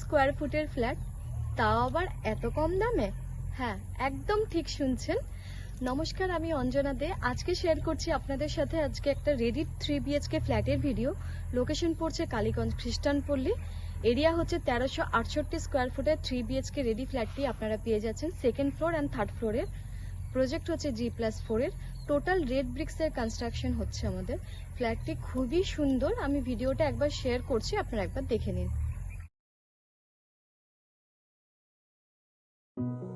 Square ফুটের flat তাও আবার এত কম দামে? হ্যাঁ একদম ঠিক শুনছেন। নমস্কার, আমি অঞ্জনা দে। আজকে শেয়ার করছি আপনাদের সাথে আজকে একটা রেডি থ্রি বিএচকে ফ্ল্যাটের ভিডিও লোকেশন পড়ছে কালীগঞ্জ খ্রিস্টানপল্লী। এরিয়া হচ্ছে তেরোশো আটষট্টি স্কোয়ার ফুটের থ্রি বিএচকে রেডি ফ্ল্যাটটি আপনারা পেয়ে যাচ্ছেন সেকেন্ড ফ্লোর অ্যান্ড থার্ড ফ্লোরের প্রজেক্ট হচ্ছে জি প্লাস ফোরের টোটাল রেড ব্রিক্সের কনস্ট্রাকশন হচ্ছে আমাদের। ফ্ল্যাটটি খুবই সুন্দর। আমি ভিডিওটা একবার শেয়ার করছি, আপনারা একবার দেখে নিন। Thank you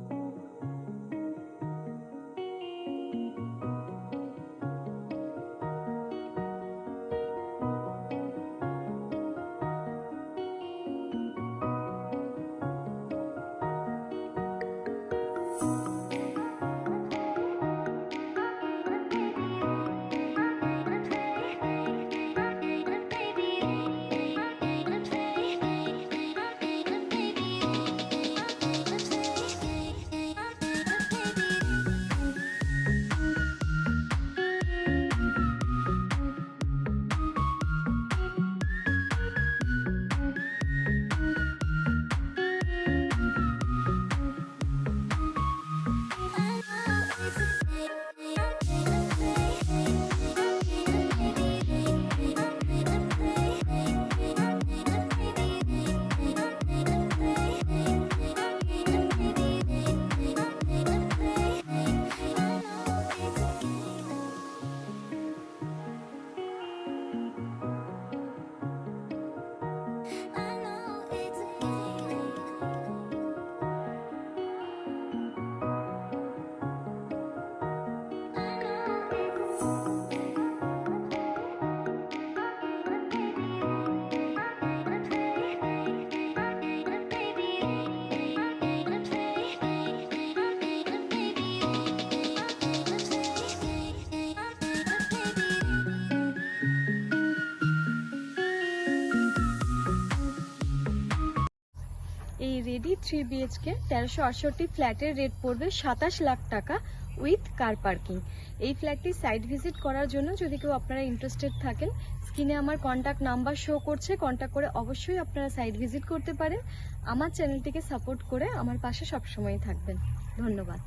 এই রেডি থ্রি বিএইচকে তেরোশো আটষট্টি ফ্ল্যাটের রেট পড়বে সাতাশ লাখ টাকা উইথ কার পার্কিং এই ফ্ল্যাটটি সাইট ভিজিট করার জন্য যদি কেউ আপনারা ইন্টারেস্টেড থাকেন স্ক্রিনে আমার কন্ট্যাক্ট নাম্বার শো করছে কন্ট্যাক্ট করে অবশ্যই আপনারা সাইট ভিজিট করতে পারেন। আমার চ্যানেলটিকে সাপোর্ট করে আমার পাশে সবসময় থাকবেন। ধন্যবাদ।